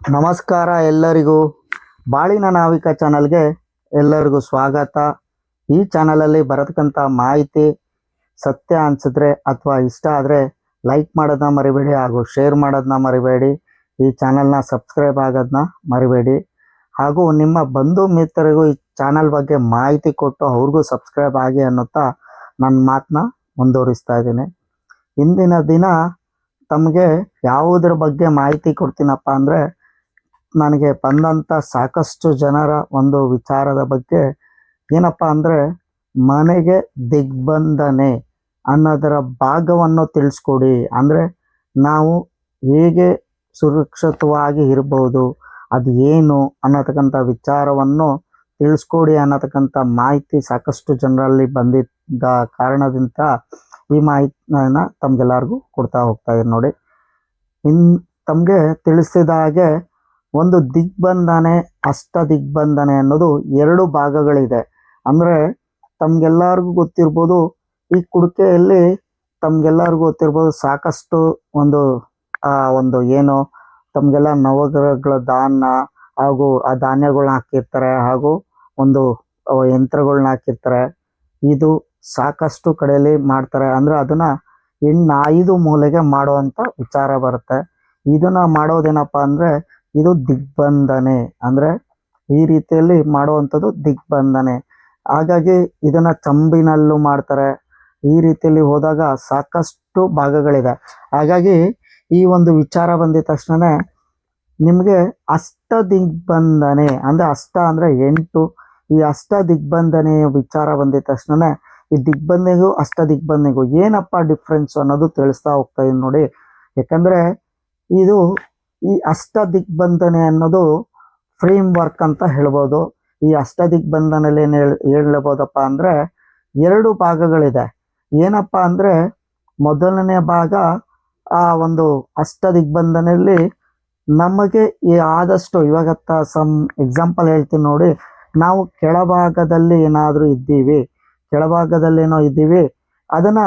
ನಮಸ್ಕಾರ ಎಲ್ಲರಿಗೂ. ಬಾಳಿನ ನಾವಿಕ ಚಾನಲ್ಗೆ ಎಲ್ಲರಿಗೂ ಸ್ವಾಗತ. ಈ ಚಾನಲಲ್ಲಿ ಬರತಕ್ಕಂಥ ಮಾಹಿತಿ ಸತ್ಯ ಅನಿಸಿದ್ರೆ ಅಥವಾ ಇಷ್ಟ ಆದರೆ ಲೈಕ್ ಮಾಡೋದನ್ನ ಮರಿಬೇಡಿ ಹಾಗೂ ಶೇರ್ ಮಾಡೋದನ್ನ ಮರಿಬೇಡಿ. ಈ ಚಾನಲ್ನ ಸಬ್ಸ್ಕ್ರೈಬ್ ಆಗೋದನ್ನ ಮರಿಬೇಡಿ. ಹಾಗೂ ನಿಮ್ಮ ಬಂಧು ಮಿತ್ರರಿಗೂ ಈ ಚಾನಲ್ ಬಗ್ಗೆ ಮಾಹಿತಿ ಕೊಟ್ಟು ಅವ್ರಿಗೂ ಸಬ್ಸ್ಕ್ರೈಬ್ ಆಗಿ ಅನ್ನುತ್ತಾ ನನ್ನ ಮಾತನ್ನ ಮುಂದುವರಿಸ್ತಾ ಇದ್ದೀನಿ. ಇಂದಿನ ದಿನ ತಮಗೆ ಯಾವುದ್ರ ಬಗ್ಗೆ ಮಾಹಿತಿ ಕೊಡ್ತೀನಪ್ಪ ಅಂದರೆ ನನಗೆ ಬಂದಂಥ ಸಾಕಷ್ಟು ಜನರ ಒಂದು ವಿಚಾರದ ಬಗ್ಗೆ ಏನಪ್ಪ ಅಂದರೆ ಮನೆಗೆ ದಿಗ್ಬಂಧನೆ ಅನ್ನೋದರ ಭಾಗವನ್ನು ತಿಳಿಸ್ಕೊಡಿ. ಅಂದರೆ ನಾವು ಹೇಗೆ ಸುರಕ್ಷಿತವಾಗಿ ಇರ್ಬೋದು, ಅದು ಏನು ಅನ್ನತಕ್ಕಂಥ ವಿಚಾರವನ್ನು ತಿಳಿಸ್ಕೊಡಿ ಅನ್ನತಕ್ಕಂಥ ಮಾಹಿತಿ ಸಾಕಷ್ಟು ಜನರಲ್ಲಿ ಬಂದಿದ್ದ ಕಾರಣದಿಂದ ಈ ಮಾಹಿತಿನ ತಮ್ಗೆಲ್ಲರಿಗೂ ಕೊಡ್ತಾ ಹೋಗ್ತಾ ಇದ್ದೀನಿ ನೋಡಿ. ಇನ್ ತಮಗೆ ತಿಳಿಸಿದ ಹಾಗೆ ಒಂದು ದಿಗ್ಬಂಧನೆ ಅಷ್ಟ ದಿಗ್ಬಂಧನೆ ಅನ್ನೋದು ಎರಡು ಭಾಗಗಳಿದೆ. ಅಂದ್ರೆ ತಮ್ಗೆಲ್ಲರಿಗೂ ಗೊತ್ತಿರ್ಬೋದು, ಈ ಕುಡಿಕೆಯಲ್ಲಿ ತಮ್ಗೆಲ್ಲರಿಗೂ ಗೊತ್ತಿರ್ಬೋದು ಸಾಕಷ್ಟು ಒಂದು, ಆ, ಒಂದು ಏನು, ತಮಗೆಲ್ಲ ನವಗ್ರಹಗಳ ದಾನ ಹಾಗೂ ಆ ಧಾನ್ಯಗಳನ್ನ ಹಾಕಿರ್ತಾರೆ ಹಾಗೂ ಒಂದು ಯಂತ್ರಗಳನ್ನ ಯಂತ್ರಗಳ್ನ ಹಾಕಿರ್ತಾರೆ. ಇದು ಸಾಕಷ್ಟು ಕಡೆಯಲ್ಲಿ ಮಾಡ್ತಾರೆ. ಅಂದ್ರೆ ಅದನ್ನ ಹೆಣ್ಣು ಐದು ಮೂಲೆಗೆ ಮಾಡುವಂತ ವಿಚಾರ ಬರುತ್ತೆ. ಇದನ್ನ ಮಾಡೋದೇನಪ್ಪ ಅಂದ್ರೆ ಇದು ದಿಗ್ಬಂಧನೆ. ಅಂದ್ರೆ ಈ ರೀತಿಯಲ್ಲಿ ಮಾಡುವಂಥದ್ದು ದಿಗ್ಬಂಧನೆ. ಹಾಗಾಗಿ ಇದನ್ನ ಚಂಬಿನಲ್ಲೂ ಮಾಡ್ತಾರೆ. ಈ ರೀತಿಯಲ್ಲಿ ಹೋದಾಗ ಸಾಕಷ್ಟು ಭಾಗಗಳಿದೆ. ಹಾಗಾಗಿ ಈ ಒಂದು ವಿಚಾರ ಬಂದಿದ ತಕ್ಷಣ ನಿಮಗೆ ಅಷ್ಟ ದಿಗ್ಬಂಧನೆ, ಅಂದ್ರೆ ಅಷ್ಟ ಅಂದ್ರೆ ಎಂಟು, ಈ ಅಷ್ಟ ದಿಗ್ಬಂಧನೆಯ ವಿಚಾರ ಬಂದಿದ ತಕ್ಷಣ ಈ ದಿಗ್ಬಂಧನೆಗೂ ಅಷ್ಟ ದಿಗ್ಬಂಧನೆಗೂ ಏನಪ್ಪ ಡಿಫ್ರೆನ್ಸ್ ಅನ್ನೋದು ತಿಳಿಸ್ತಾ ಹೋಗ್ತಾ ನೋಡಿ. ಯಾಕಂದ್ರೆ ಇದು ಈ ಅಷ್ಟ ದಿಗ್ಬಂಧನೆ ಅನ್ನೋದು ಫ್ರೇಮ್ ವರ್ಕ್ ಅಂತ ಹೇಳ್ಬೋದು. ಈ ಅಷ್ಟ ದಿಗ್ಬಂಧನಲ್ಲಿ ಏನು ಹೇಳ್ ಹೇಳ್ಬೋದಪ್ಪ ಅಂದ್ರೆ ಎರಡು ಭಾಗಗಳಿದೆ. ಏನಪ್ಪ ಅಂದ್ರೆ ಮೊದಲನೇ ಭಾಗ ಆ ಒಂದು ಅಷ್ಟ ದಿಗ್ಬಂಧನಲ್ಲಿ ನಮಗೆ ಆದಷ್ಟು ಇವಾಗ ಸಮ್ ಎಕ್ಸಾಂಪಲ್ ಹೇಳ್ತೀನಿ ನೋಡಿ. ನಾವು ಕೆಳಭಾಗದಲ್ಲಿ ಏನಾದರೂ ಇದ್ದೀವಿ ಕೆಳಭಾಗದಲ್ಲಿ ಏನೋ ಇದ್ದೀವಿ, ಅದನ್ನ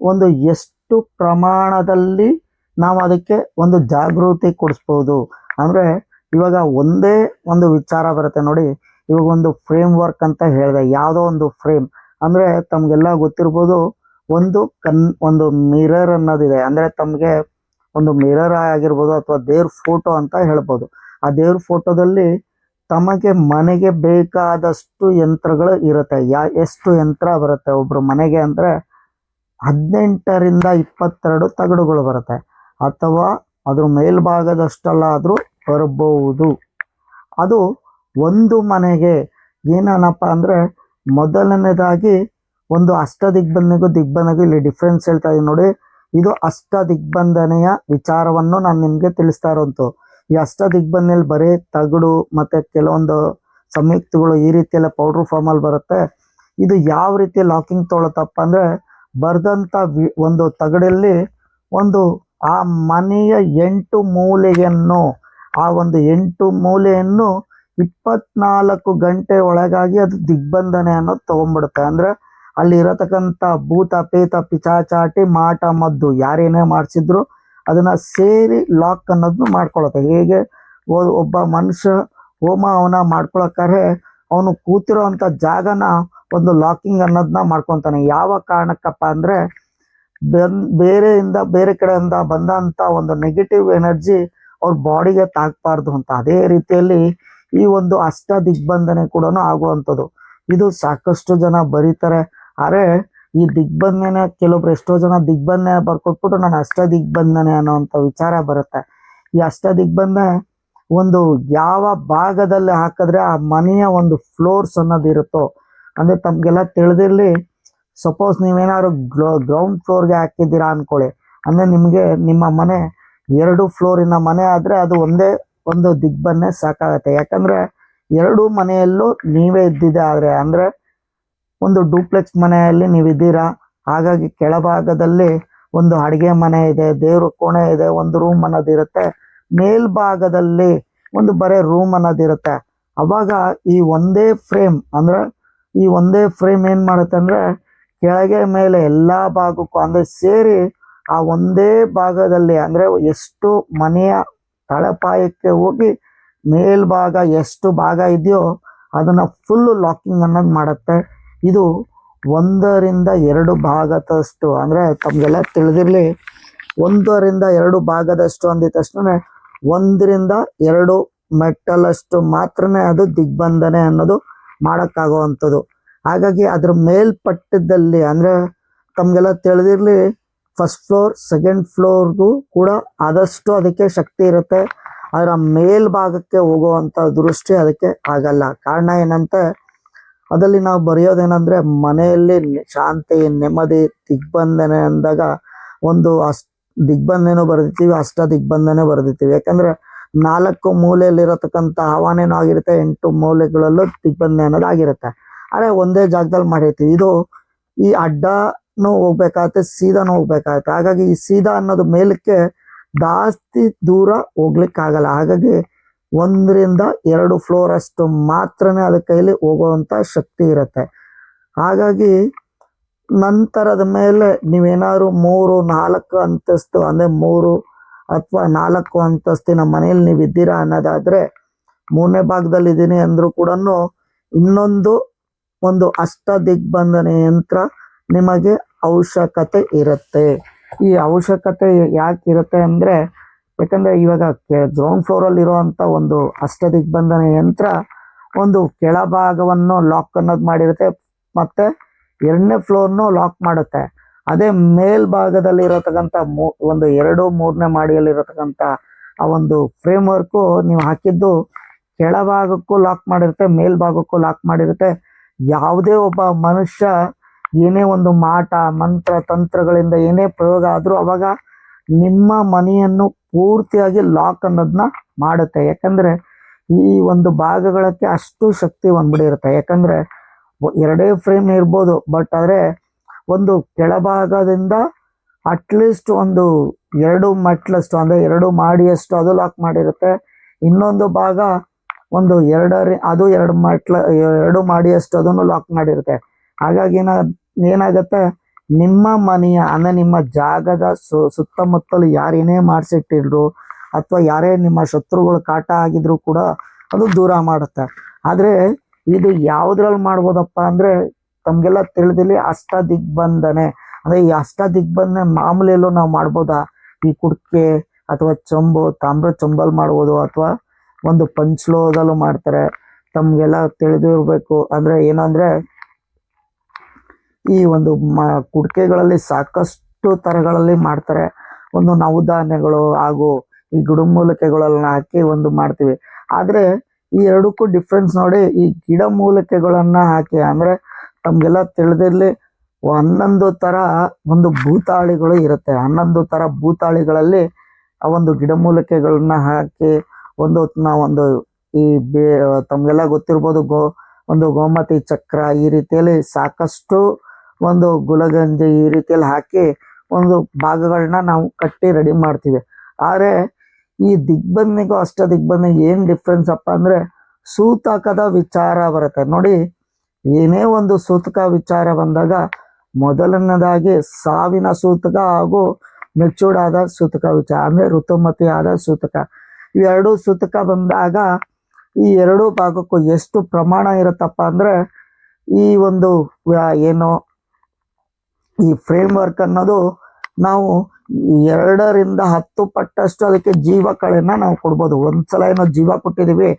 ಒಂದು ಎಷ್ಟು ಪ್ರಮಾಣದಲ್ಲಿ ನಾವು ಅದಕ್ಕೆ ಒಂದು ಜಾಗೃತಿ ಕೊಡಿಸ್ಬೋದು. ಅಂದರೆ ಇವಾಗ ಒಂದೇ ಒಂದು ವಿಚಾರ ಬರುತ್ತೆ ನೋಡಿ. ಇವಾಗ ಒಂದು ಫ್ರೇಮ್ ವರ್ಕ್ ಅಂತ ಹೇಳಿದೆ, ಯಾವುದೋ ಒಂದು ಫ್ರೇಮ್ ಅಂದರೆ ತಮಗೆಲ್ಲ ಗೊತ್ತಿರ್ಬೋದು, ಒಂದು ಕನ್ ಒಂದು ಮಿರರ್ ಅನ್ನೋದಿದೆ. ಅಂದರೆ ತಮಗೆ ಒಂದು ಮಿರರ್ ಆಗಿರ್ಬೋದು ಅಥವಾ ದೇವ್ರ ಫೋಟೋ ಅಂತ ಹೇಳ್ಬೋದು. ಆ ದೇವ್ರ ಫೋಟೋದಲ್ಲಿ ತಮಗೆ ಮನೆಗೆ ಬೇಕಾದಷ್ಟು ಯಂತ್ರಗಳು ಇರುತ್ತೆ. ಯಾ, ಎಷ್ಟು ಯಂತ್ರ ಬರುತ್ತೆ ಒಬ್ಬರು ಮನೆಗೆ ಅಂದರೆ ಹದಿನೆಂಟರಿಂದ ಇಪ್ಪತ್ತೆರಡು ತಗಡುಗಳು ಬರುತ್ತೆ. ಅಥವಾ ಅದರ ಮೇಲ್ಭಾಗದಷ್ಟಲ್ಲಾದರೂ ಬರಬಹುದು ಅದು ಒಂದು ಮನೆಗೆ ಏನನಪ್ಪ ಅಂದರೆ ಮೊದಲನೇದಾಗಿ ಒಂದು ಅಷ್ಟ ದಿಗ್ಬಂಧನೆಗೂ ದಿಗ್ಬಂಧನೆಗೂ ಇಲ್ಲಿ ಡಿಫ್ರೆನ್ಸ್ ಹೇಳ್ತಾ ಇದೆ ನೋಡಿ. ಇದು ಅಷ್ಟ ದಿಗ್ಬಂಧನೆಯ ವಿಚಾರವನ್ನು ನಾನು ನಿಮಗೆ ತಿಳಿಸ್ತಾ ಇರೋಂತು. ಈ ಅಷ್ಟ ದಿಗ್ಬಂಧನೆಯಲ್ಲಿ ಬರೀ ತಗಡು ಮತ್ತು ಕೆಲವೊಂದು ಸಂಯುಕ್ತಗಳು ಈ ರೀತಿಯೆಲ್ಲ ಪೌಡ್ರ್ ಫಾರ್ಮಲ್ಲಿ ಬರುತ್ತೆ. ಇದು ಯಾವ ರೀತಿ ಲಾಕಿಂಗ್ ತೊಗೊಳತ್ತಪ್ಪ ಅಂದರೆ ಬರೆದಂಥ ಒಂದು ತಗಡಲ್ಲಿ ಒಂದು ಆ ಮನೆಯ ಎಂಟು ಮೂಲೆಯನ್ನು, ಆ ಒಂದು ಎಂಟು ಮೂಲೆಯನ್ನು ಇಪ್ಪತ್ನಾಲ್ಕು ಗಂಟೆ ಒಳಗಾಗಿ ಅದು ದಿಗ್ಬಂಧನೆ ಅನ್ನೋದು ತಗೊಂಡ್ಬಿಡುತ್ತೆ ಅಂದ್ರೆ ಅಲ್ಲಿ ಇರತಕ್ಕಂತ ಭೂತ ಪೇತ ಪಿಚಾಚಾಟಿ, ಮಾಟ, ಮದ್ದು ಯಾರೇನೇ ಮಾಡಿಸಿದ್ರು ಅದನ್ನ ಸೇರಿ ಲಾಕ್ ಅನ್ನೋದನ್ನು ಮಾಡ್ಕೊಳತ್ತೆ. ಹೇಗೆ? ಒಬ್ಬ ಮನುಷ್ಯ ಹೋಮ ಅವನ ಮಾಡ್ಕೊಳಕ್ಕಾರೆ ಅವನು ಕೂತಿರೋ ಅಂತ ಜಾಗನ ಒಂದು ಲಾಕಿಂಗ್ ಅನ್ನೋದನ್ನ ಮಾಡ್ಕೊಂತಾನೆ. ಯಾವ ಕಾರಣಕ್ಕಪ್ಪ ಅಂದ್ರೆ ಬೇರೆಯಿಂದ, ಬೇರೆ ಕಡೆಯಿಂದ ಬಂದಂತ ಒಂದು ನೆಗೆಟಿವ್ ಎನರ್ಜಿ ಅವ್ರ ಬಾಡಿಗೆ ತಾಕಬಾರ್ದು ಅಂತ. ಅದೇ ರೀತಿಯಲ್ಲಿ ಈ ಒಂದು ಅಷ್ಟ ದಿಗ್ಬಂಧನೆ ಕೂಡ ಆಗುವಂಥದ್ದು. ಇದು ಸಾಕಷ್ಟು ಜನ ಬರೀತಾರೆ. ಅರೆ, ಈ ದಿಗ್ಬಂಧನೆ ಕೆಲವೊಬ್ರು ಎಷ್ಟೋ ಜನ ದಿಗ್ಬಂಧನೆ ಬರ್ಕೊಟ್ಬಿಟ್ಟು ನಾನು ಅಷ್ಟ ದಿಗ್ಬಂಧನೆ ಅನ್ನೋಂಥ ವಿಚಾರ ಬರುತ್ತೆ. ಈ ಅಷ್ಟ ದಿಗ್ಬಂಧನೆ ಒಂದು ಯಾವ ಭಾಗದಲ್ಲಿ ಹಾಕಿದ್ರೆ ಆ ಮನೆಯ ಒಂದು ಫ್ಲೋರ್ಸ್ ಅನ್ನೋದಿರುತ್ತೋ, ಅಂದ್ರೆ ತಮ್ಗೆಲ್ಲ ತಿಳಿದಿರ್ಲಿ ಸಪೋಸ್ ನೀವೇನಾದ್ರು ಗ್ರೌಂಡ್ ಫ್ಲೋರ್ಗೆ ಹಾಕಿದ್ದೀರಾ ಅನ್ಕೊಳ್ಳಿ. ಅಂದರೆ ನಿಮಗೆ ನಿಮ್ಮ ಮನೆ ಎರಡು ಫ್ಲೋರಿನ ಮನೆ ಆದರೆ ಅದು ಒಂದೇ ಒಂದು ದಿಗ್ಬನ್ನೇ ಸಾಕಾಗತ್ತೆ. ಯಾಕಂದರೆ ಎರಡು ಮನೆಯಲ್ಲೂ ನೀವೇ ಇದ್ದಿದೆ ಆದರೆ, ಅಂದರೆ ಒಂದು ಡೂಪ್ಲೆಕ್ಸ್ ಮನೆಯಲ್ಲಿ ನೀವಿದ್ದೀರಾ ಹಾಗಾಗಿ ಕೆಳಭಾಗದಲ್ಲಿ ಒಂದು ಅಡುಗೆ ಮನೆ ಇದೆ, ದೇವ್ರ ಕೋಣೆ ಇದೆ, ಒಂದು ರೂಮ್ ಅನ್ನೋದಿರುತ್ತೆ ಮೇಲ್ಭಾಗದಲ್ಲಿ ಒಂದು ಬರೇ ರೂಮ್ ಅನ್ನೋದಿರುತ್ತೆ ಅವಾಗ ಈ ಒಂದೇ ಫ್ರೇಮ್ ಅಂದ್ರೆ ಈ ಒಂದೇ ಫ್ರೇಮ್ ಏನು ಮಾಡುತ್ತೆ ಅಂದ್ರೆ ಕೆಳಗೆ ಮೇಲೆ ಎಲ್ಲಾ ಭಾಗಕ್ಕೂ ಅಂದ್ರೆ ಸೇರಿ ಆ ಒಂದೇ ಭಾಗದಲ್ಲಿ ಅಂದ್ರೆ ಎಷ್ಟು ಮನೆಯ ತಳಪಾಯಕ್ಕೆ ಹೋಗಿ ಮೇಲ್ಭಾಗ ಎಷ್ಟು ಭಾಗ ಇದೆಯೋ ಅದನ್ನ ಫುಲ್ ಲಾಕಿಂಗ್ ಅನ್ನೋದು ಮಾಡುತ್ತೆ. ಇದು ಒಂದರಿಂದ ಎರಡು ಭಾಗದಷ್ಟು ಅಂದ್ರೆ ತಮ್ಗೆಲ್ಲ ತಿಳಿದಿರ್ಲಿ. ಒಂದರಿಂದ ಎರಡು ಭಾಗದಷ್ಟು ಅಂದಿದ ತಕ್ಷಣ ಒಂದರಿಂದ ಎರಡು ಮೆಟ್ಟಲಷ್ಟು ಮಾತ್ರನೇ ಅದು ದಿಗ್ಬಂಧನೆ ಅನ್ನೋದು ಮಾಡೋಕ್ಕಾಗುವಂಥದ್ದು. ಹಾಗಾಗಿ ಅದ್ರ ಮೇಲ್ಪಟ್ಟದಲ್ಲಿ ಅಂದ್ರೆ ತಮ್ಗೆಲ್ಲ ತಿಳಿದಿರ್ಲಿ ಫಸ್ಟ್ ಫ್ಲೋರ್ ಸೆಕೆಂಡ್ ಫ್ಲೋರ್ಗೂ ಕೂಡ ಆದಷ್ಟು ಅದಕ್ಕೆ ಶಕ್ತಿ ಇರುತ್ತೆ. ಅದರ ಮೇಲ್ಭಾಗಕ್ಕೆ ಹೋಗುವಂತ ದೃಷ್ಟಿ ಅದಕ್ಕೆ ಆಗಲ್ಲ. ಕಾರಣ ಏನಂತೆ, ಅದರಲ್ಲಿ ನಾವು ಬರೆಯೋದೇನಂದ್ರೆ ಮನೆಯಲ್ಲಿ ಶಾಂತಿ, ನೆಮ್ಮದಿ, ದಿಗ್ಬಂಧನೆ ಅಂದಾಗ ಒಂದು ಅಸ್ ದಿಗ್ಬಂಧನೆ ಬರೆದಿರ್ತೀವಿ, ಅಷ್ಟ ದಿಗ್ಬಂಧನೆ ಬರೆದಿರ್ತೀವಿ. ಯಾಕಂದ್ರೆ ನಾಲ್ಕು ಮೂಲೆಯಲ್ಲಿರತಕ್ಕಂಥ ಆಹ್ವಾನೇನೂ ಆಗಿರುತ್ತೆ, ಎಂಟು ಮೂಲೆಗಳಲ್ಲೂ ದಿಗ್ಬಂಧನೆ ಅನ್ನೋದು ಆಗಿರುತ್ತೆ. ಆದರೆ ಒಂದೇ ಜಾಗದಲ್ಲಿ ಮಾಡಿರ್ತೀವಿ. ಇದು ಈ ಅಡ್ಡನೂ ಹೋಗ್ಬೇಕಾಗತ್ತೆ, ಸೀದಾನು ಹೋಗ್ಬೇಕಾಗತ್ತೆ. ಹಾಗಾಗಿ ಈ ಸೀದಾ ಅನ್ನೋದು ಮೇಲಕ್ಕೆ ಜಾಸ್ತಿ ದೂರ ಹೋಗ್ಲಿಕ್ಕಾಗಲ್ಲ. ಹಾಗಾಗಿ ಒಂದರಿಂದ ಎರಡು ಫ್ಲೋರ್ ಅಷ್ಟು ಮಾತ್ರನೇ ಅದ ಕೈಲಿ ಹೋಗುವಂತ ಶಕ್ತಿ ಇರುತ್ತೆ. ಹಾಗಾಗಿ ನಂತರದ ಮೇಲೆ ನೀವೇನಾದ್ರು ಮೂರು, ನಾಲ್ಕು ಅಂತಸ್ತು, ಅಂದ್ರೆ ಮೂರು ಅಥವಾ ನಾಲ್ಕು ಅಂತಸ್ತಿನ ಮನೆಯಲ್ಲಿ ನೀವು ಇದ್ದೀರಾ ಅನ್ನೋದಾದ್ರೆ, ಮೂರನೇ ಭಾಗದಲ್ಲಿ ಇದ್ದೀನಿ ಅಂದ್ರೂ ಕೂಡ ಇನ್ನೊಂದು ಒಂದು ಅಷ್ಟ ದಿಗ್ಬಂಧನ ಯಂತ್ರ ನಿಮಗೆ ಅವಶ್ಯಕತೆ ಇರುತ್ತೆ. ಈ ಅವಶ್ಯಕತೆ ಯಾಕೆ ಇರುತ್ತೆ ಅಂದ್ರೆ, ಯಾಕಂದರೆ ಇವಾಗ ಗ್ರೌಂಡ್ ಫ್ಲೋರ್ ಅಲ್ಲಿ ಇರುವಂತ ಒಂದು ಅಷ್ಟ ದಿಗ್ಬಂಧನ ಯಂತ್ರ ಒಂದು ಕೆಳಭಾಗವನ್ನು ಲಾಕ್ ಅನ್ನೋದು ಮಾಡಿರುತ್ತೆ, ಮತ್ತೆ ಎರಡನೇ ಫ್ಲೋರ್ನು ಲಾಕ್ ಮಾಡುತ್ತೆ. ಅದೇ ಮೇಲ್ಭಾಗದಲ್ಲಿ ಇರತಕ್ಕಂಥ ಮೂ, ಒಂದು ಎರಡು ಮೂರನೇ ಮಾಡಿಯಲ್ಲಿ ಇರತಕ್ಕಂಥ ಆ ಒಂದು ಫ್ರೇಮ್ ವರ್ಕು ನೀವು ಹಾಕಿದ್ದು ಕೆಳಭಾಗಕ್ಕೂ ಲಾಕ್ ಮಾಡಿರುತ್ತೆ, ಮೇಲ್ಭಾಗಕ್ಕೂ ಲಾಕ್ ಮಾಡಿರುತ್ತೆ. ಯಾವುದೇ ಒಬ್ಬ ಮನುಷ್ಯ ಏನೇ ಒಂದು ಮಾಟ, ಮಂತ್ರ, ತಂತ್ರಗಳಿಂದ ಏನೇ ಪ್ರಯೋಗ ಆದರೂ ಅವಾಗ ನಿಮ್ಮ ಮನೆಯನ್ನು ಪೂರ್ತಿಯಾಗಿ ಲಾಕ್ ಅನ್ನೋದನ್ನ ಮಾಡುತ್ತೆ. ಯಾಕಂದರೆ ಈ ಒಂದು ಭಾಗಗಳಕ್ಕೆ ಅಷ್ಟು ಶಕ್ತಿ ಒಂದ್ಬಿಡಿರುತ್ತೆ ಯಾಕಂದರೆ ಎರಡೇ ಫ್ರೇಮ್ ಇರ್ಬೋದು ಬಟ್ ಆದರೆ ಒಂದು ಕೆಳಭಾಗದಿಂದ ಅಟ್ಲೀಸ್ಟ್ ಒಂದು ಎರಡು ಮೆಟ್ಲಷ್ಟು, ಅಂದರೆ ಎರಡು ಮಾಡಿಯಷ್ಟು ಅದು ಲಾಕ್ ಮಾಡಿರುತ್ತೆ. ಇನ್ನೊಂದು ಭಾಗ ಒಂದು ಎರಡರಿ, ಅದು ಎರಡು ಮಟ್ಲ, ಎರಡು ಮಾಡಿಯಷ್ಟು ಅದನ್ನು ಲಾಕ್ ಮಾಡಿರುತ್ತೆ. ಹಾಗಾಗಿ ಏನ ಏನಾಗತ್ತೆ? ನಿಮ್ಮ ಮನೆಯ, ಅಂದ್ರೆ ನಿಮ್ಮ ಜಾಗದ ಸು, ಸುತ್ತಮುತ್ತಲು ಯಾರೇನೇ ಮಾಡಿಸಿಟ್ಟಿದ್ರು, ಅಥವಾ ಯಾರೇ ನಿಮ್ಮ ಶತ್ರುಗಳು ಕಾಟ ಆಗಿದ್ರು ಕೂಡ ಅದು ದೂರ ಮಾಡುತ್ತೆ. ಆದ್ರೆ ಇದು ಯಾವ್ದ್ರಲ್ಲಿ ಮಾಡ್ಬೋದಪ್ಪ ಅಂದ್ರೆ ತಮ್ಗೆಲ್ಲ ತಿಳಿದಿಲ್ಲಿ ಅಷ್ಟ ದಿಗ್ಬಂಧನೆ ಅಂದ್ರೆ ಈ ಅಷ್ಟ ದಿಗ್ಬಂಧನೆ ಮಾಮೂಲಿಯಲ್ಲೂ ನಾವು ಮಾಡ್ಬೋದಾ? ಈ ಕುಡ್ಕೆ, ಅಥವಾ ಚೊಂಬು, ತಾಮ್ರ ಚೊಂಬಲ್ ಮಾಡ್ಬೋದು, ಅಥವಾ ಒಂದು ಪಂಚ್ಲೋದಲ್ಲೂ ಮಾಡ್ತಾರೆ. ತಮಗೆಲ್ಲ ತಿಳಿದಿರಬೇಕು. ಅಂದ್ರೆ ಏನಂದರೆ ಈ ಒಂದು ಮ, ಕುಡಿಕೆಗಳಲ್ಲಿ ಸಾಕಷ್ಟು ಥರಗಳಲ್ಲಿ ಮಾಡ್ತಾರೆ. ಒಂದು ನವಧಾನ್ಯಗಳು ಹಾಗೂ ಈ ಗಿಡಮೂಲಿಕೆಗಳನ್ನ ಹಾಕಿ ಒಂದು ಮಾಡ್ತೀವಿ. ಆದರೆ ಈ ಎರಡಕ್ಕೂ ಡಿಫ್ರೆನ್ಸ್ ನೋಡಿ, ಈ ಗಿಡಮೂಲಿಕೆಗಳನ್ನ ಹಾಕಿ, ಅಂದ್ರೆ ತಮಗೆಲ್ಲ ತಿಳಿದಿರಲಿ ಹನ್ನೊಂದು ತರ ಒಂದು ಭೂತಾಳಿಗಳು ಇರುತ್ತೆ. ಹನ್ನೊಂದು ತರ ಭೂತಾಳಿಗಳಲ್ಲಿ ಆ ಒಂದು ಗಿಡಮೂಲಿಕೆಗಳನ್ನ ಹಾಕಿ ಒಂದು ನಾವು ಒಂದು ಈ ಬೇ, ತಮಗೆಲ್ಲ ಗೊತ್ತಿರ್ಬೋದು ಗೋ, ಒಂದು ಗೋಮತಿ ಚಕ್ರ ಈ ರೀತಿಯಲ್ಲಿ ಸಾಕಷ್ಟು ಒಂದು ಗುಲಗಂಜಿ ಈ ರೀತಿಯಲ್ಲಿ ಹಾಕಿ ಒಂದು ಭಾಗಗಳನ್ನ ನಾವು ಕಟ್ಟಿ ರೆಡಿ ಮಾಡ್ತೀವಿ. ಆದರೆ ಈ ದಿಗ್ಬಂದಿಗೂ ಅಷ್ಟ ದಿಗ್ಬಂಧನ ಏನು ಡಿಫ್ರೆನ್ಸ್ ಅಪ್ಪ ಅಂದರೆ ಸೂತಕದ ವಿಚಾರ ಬರುತ್ತೆ. ನೋಡಿ, ಏನೇ ಒಂದು ಸೂತಕ ವಿಚಾರ ಬಂದಾಗ ಮೊದಲನೇದಾಗಿ ಸಾವಿನ ಸೂತಕ ಹಾಗೂ ಮೆಚೂರ್ಡ್ ಆದ ಸೂತಕ ವಿಚಾರ. ಅಂದರೆ ಋತುಮತಿ ಆದ ಸೂತಕ. ಇವೆರಡು ಸೂತಕ ಬಂದಾಗ ಈ ಎರಡು ಭಾಗಕ್ಕೂ ಎಷ್ಟು ಪ್ರಮಾಣ ಇರುತ್ತಪ್ಪ ಅಂದ್ರೆ ಈ ಒಂದು ಏನು ಈ ಫ್ರೇಮ್ ವರ್ಕ್ ಅನ್ನೋದು ನಾವು ಎರಡರಿಂದ ಹತ್ತು ಪಟ್ಟಷ್ಟು ಅದಕ್ಕೆ ಜೀವ ಕಳೆನ ನಾವು ಕೊಡ್ಬೋದು. ಒಂದ್ಸಲ ಏನೋ ಜೀವ ಕೊಟ್ಟಿದ್ದೀವಿ,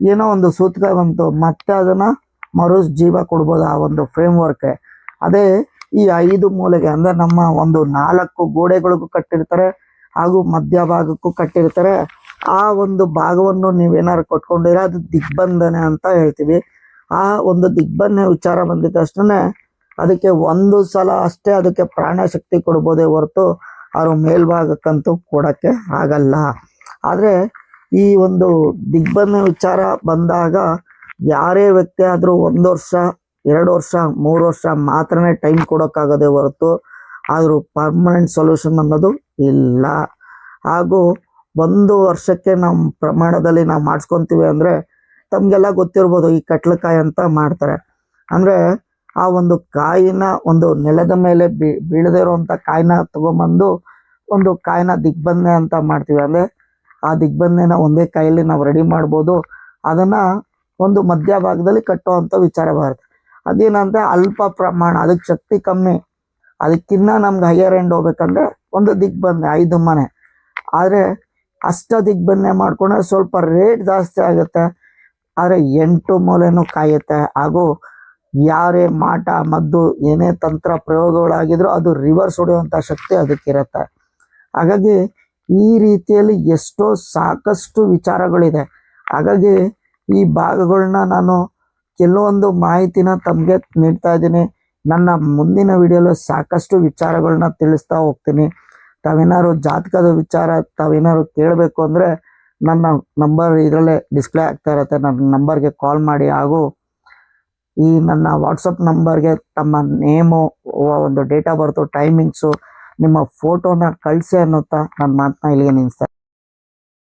ಏನೋ ಒಂದು ಸೂತಕ ಬಂತು, ಮತ್ತೆ ಅದನ್ನ ಮರು ಜೀವ ಕೊಡ್ಬೋದು ಆ ಒಂದು ಫ್ರೇಮ್ ವರ್ಕ್ ಅದೇ ಈ ಐದು ಮೂಲೆಗೆ ಅಂದರೆ ನಮ್ಮ ಒಂದು ನಾಲ್ಕು ಗೋಡೆಗಳಿಗೂ ಕಟ್ಟಿರ್ತಾರೆ ಹಾಗೂ ಮಧ್ಯಭಾಗಕ್ಕೂ ಕಟ್ಟಿರ್ತಾರೆ. ಆ ಒಂದು ಭಾಗವನ್ನು ನೀವೇನಾದ್ರು ಕೊಟ್ಕೊಂಡಿರ, ಅದು ದಿಗ್ಬಂಧನೆ ಅಂತ ಹೇಳ್ತೀವಿ. ಆ ಒಂದು ದಿಗ್ಬಂಧನೆ ವಿಚಾರ ಬಂದಿದ ತಕ್ಷಣ ಅದಕ್ಕೆ ಒಂದು ಸಲ ಅಷ್ಟೇ ಅದಕ್ಕೆ ಪ್ರಾಣ ಶಕ್ತಿ ಕೊಡ್ಬೋದೇ ಹೊರತು ಅವರು ಮೇಲ್ಭಾಗಕ್ಕಂತೂ ಕೊಡೋಕ್ಕೆ ಆಗಲ್ಲ. ಆದರೆ ಈ ಒಂದು ದಿಗ್ಬಂಧನ ವಿಚಾರ ಬಂದಾಗ ಯಾರೇ ವ್ಯಕ್ತಿ ಆದರೂ ಒಂದು ವರ್ಷ, ಎರಡು ವರ್ಷ, ಮೂರು ವರ್ಷ ಮಾತ್ರನೇ ಟೈಮ್ ಕೊಡೋಕ್ಕಾಗೋದೇ ಹೊರತು ಆದರೂ ಪರ್ಮನೆಂಟ್ ಸೊಲ್ಯೂಷನ್ ಅನ್ನೋದು ಇಲ್ಲ. ಹಾಗೂ ಒಂದು ವರ್ಷಕ್ಕೆ ನಮ್ಮ ಪ್ರಮಾಣದಲ್ಲಿ ನಾವು ಮಾಡಿಸ್ಕೊಂತೀವಿ ಅಂದ್ರೆ ತಮಗೆಲ್ಲ ಗೊತ್ತಿರ್ಬೋದು ಈ ಕಟ್ಲಕಾಯಿ ಅಂತ ಮಾಡ್ತಾರೆ. ಅಂದ್ರೆ ಆ ಒಂದು ಕಾಯಿನ ಒಂದು ನೆಲದ ಮೇಲೆ ಬೀಳದೇ ಇರುವಂತ ಕಾಯಿನ ತಗೊಂಬಂದು ಒಂದು ಕಾಯಿನ ದಿಗ್ಬಂಧನೆ ಅಂತ ಮಾಡ್ತೀವಿ. ಅಂದ್ರೆ ಆ ದಿಗ್ಬಂಧನ ಒಂದೇ ಕೈಯಲ್ಲಿ ನಾವು ರೆಡಿ ಮಾಡ್ಬೋದು. ಅದನ್ನ ಒಂದು ಮಧ್ಯಭಾಗದಲ್ಲಿ ಕಟ್ಟುವಂಥ ವಿಚಾರ ಬರುತ್ತೆ. ಅದೇನಂದ್ರೆ ಅಲ್ಪ ಪ್ರಮಾಣ ಅದಕ್ಕೆ ಶಕ್ತಿ ಕಮ್ಮಿ, ಅದಕ್ಕಿನ್ನ ನಮ್ಗೆ ಹೈಯರ್ ಎಂಡ್ ಹೋಗ್ಬೇಕಂದ್ರೆ ಒಂದು ದಿಗ್ಬಂಧನೆ ಐದು ಮನೆ. ಆದರೆ ಅಷ್ಟ ದಿಗ್ಬಂಧನೆ ಮಾಡ್ಕೊಂಡ್ರೆ ಸ್ವಲ್ಪ ರೇಟ್ ಜಾಸ್ತಿ ಆಗುತ್ತೆ. ಆದರೆ ಎಂಟು ಮೂಲೆನೂ ಕಾಯುತ್ತೆ. ಹಾಗೂ ಯಾರೇ ಮಾಟ, ಮದ್ದು, ಏನೇ ತಂತ್ರ ಪ್ರಯೋಗಗಳಾಗಿದ್ರು ಅದು ರಿವರ್ಸ್ ಹೊಡೆಯುವಂಥ ಶಕ್ತಿ ಅದಕ್ಕಿರುತ್ತೆ. ಹಾಗಾಗಿ ಈ ರೀತಿಯಲ್ಲಿ ಎಷ್ಟೋ ಸಾಕಷ್ಟು ವಿಚಾರಗಳಿದೆ. ಹಾಗಾಗಿ ಈ ಭಾಗಗಳನ್ನ ನಾನು ಕೆಲವೊಂದು ಮಾಹಿತಿನ ತಮಗೆ ನೀಡ್ತಾ ಇದ್ದೀನಿ. ನನ್ನ ಮುಂದಿನ ವಿಡಿಯೋಲ್ಲೂ ಸಾಕಷ್ಟು ವಿಚಾರಗಳನ್ನ ತಿಳಿಸ್ತಾ ಹೋಗ್ತೀನಿ. ತಾವೇನಾದ್ರು ಜಾತಕದ ವಿಚಾರ ತಾವೇನಾದ್ರು ಕೇಳಬೇಕು ಅಂದರೆ ನನ್ನ ನಂಬರ್ ಇದರಲ್ಲೇ ಡಿಸ್ಪ್ಲೇ ಆಗ್ತಾ ಇರುತ್ತೆ. ನನ್ನ ನಂಬರ್ಗೆ ಕಾಲ್ ಮಾಡಿ. ಹಾಗೂ ಈ ನನ್ನ ವಾಟ್ಸಪ್ ನಂಬರ್ಗೆ ತಮ್ಮ ನೇಮು ಒಂದು ಡೇಟ್ ಆಫ್ ಬರ್ತು ಟೈಮಿಂಗ್ಸು ನಿಮ್ಮ ಫೋಟೋನ ಕಳಿಸಿ ಅನ್ನುತ್ತಾ ನನ್ನ ಮಾತನ್ನ ಇಲ್ಲಿಗೆ ನಿಲ್ಲಿಸ್ತಾ